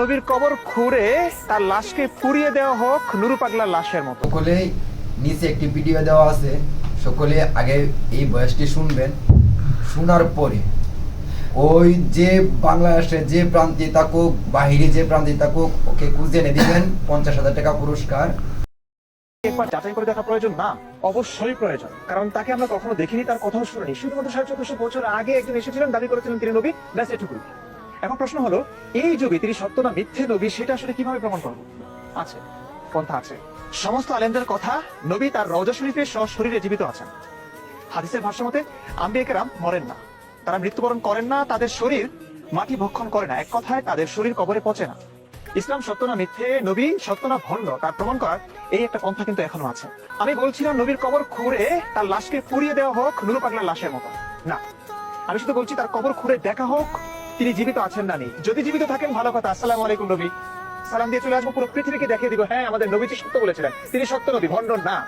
নবীর কবর খুঁড়ে তার লাশকে পুড়িয়ে দেওয়া হোক নুরু পাগলার লাশের মতো। সকলে নিচে একটি ভিডিও দেওয়া আছে। সকলে আগে এই বয়সটি শুনবেন। শোনার পরে ওই যে বাংলাদেশে যে প্রান্তে থাকুক বাহিরে যে প্রান্তে থাকুক ওকে খুঁজে এনে দিবেন পঞ্চাশ হাজার টাকা পুরস্কার। একবার যাচাই করে দেখা প্রয়োজন না অবশ্যই প্রয়োজন। কারণ তাকে আমরা কখনো দেখিনি তার কথাও শুনিনি। শুধুমাত্র সাড়ে চোদ্দশো বছর আগে একজন এসেছিলেন দাবি করেছিলেন তিনি নবী ব্যাস এটুকুই। এখন প্রশ্ন হলো, এই যুগে তিনি সত্য না মিথ্যে নবী, সেটা আসলে কীভাবে প্রমাণ করব? আছে, পন্থা আছে। সমস্ত আলেমদের কথা নবী তার রওজা শরীফে সশরীরে জীবিত আছেন। হাদিসের ভাষ্য মতে আম্বিয়াকেরাম মরেন না। তারা মৃত্যুবরণ করেন না, তাদের শরীর মাটি ভক্ষণ করে না। এক কথায়, তাদের শরীর কবরে পচে না। ইসলাম সত্য না মিথ্যে নবী, সত্য না ভণ্ড, তার প্রমাণ করার এই একটা পন্থা কিন্তু এখনও আছে। আমি বলছিলাম নবীর কবর খুঁড়ে তার লাশকে পুড়িয়ে দেওয়া হোক নুরু পাগলার লাশের মতো। না, আমি শুধু বলছি তার কবর খুঁড়ে দেখা হোক তিনি জীবিত আছেন না নেই যদি জীবিত থাকেন, ভালো কথা। আসসালামু আলাইকুম, নবী। সালাম দিয়ে চলে আসব পুরো পৃথিবীকে দেখিয়ে দিব। হ্যাঁ আমাদের নবীজি সত্য বলেছিলেন। তিনি সত্য নবী, ভণ্ড না।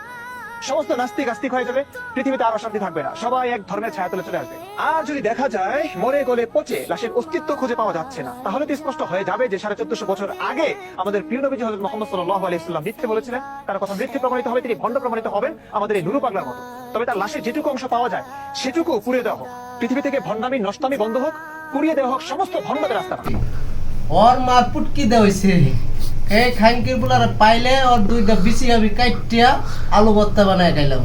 সমস্ত নাস্তিক আস্তিক হয়ে যাবে। পৃথিবীতে আর অশান্তি থাকবে না। সবাই এক ধর্মের ছায়া তলে চলে আসবে। আর যদি দেখা যায়, মরে গলে পচে লাশের অস্তিত্ব খুঁজে পাওয়া যাচ্ছে না। তাহলে তো স্পষ্ট হয়ে যাবে যে সাড়ে চোদ্দশো বছর আগে আমাদের প্রিয় নবীজি হজরত মোহাম্মদ সাল্লাহ আলাইসাল্লাম মিথ্যে বলেছিলেন। তার কথা মিথ্যে প্রমাণিত হবে, তিনি ভণ্ড প্রমাণিত হবেন আমাদের এই নুরু পাগলার মতো। তবে তার লাশের যেটুকু অংশ পাওয়া যায়, সেটুকু পুড়িয়ে দেওয়া হোক। পৃথিবী থেকে ভণ্ডামি, নষ্টামি বন্ধ হোক। পুড়িয়ে দেওয়া হোক, সমস্ত রাস্তা ওর মা পুটকি দেওয়াইছে এই খাইনকির বুলারে পাইলে ওর দুইটা বিচি আমি কাইটিয়া আলু ভর্তা বানায় খাইলাম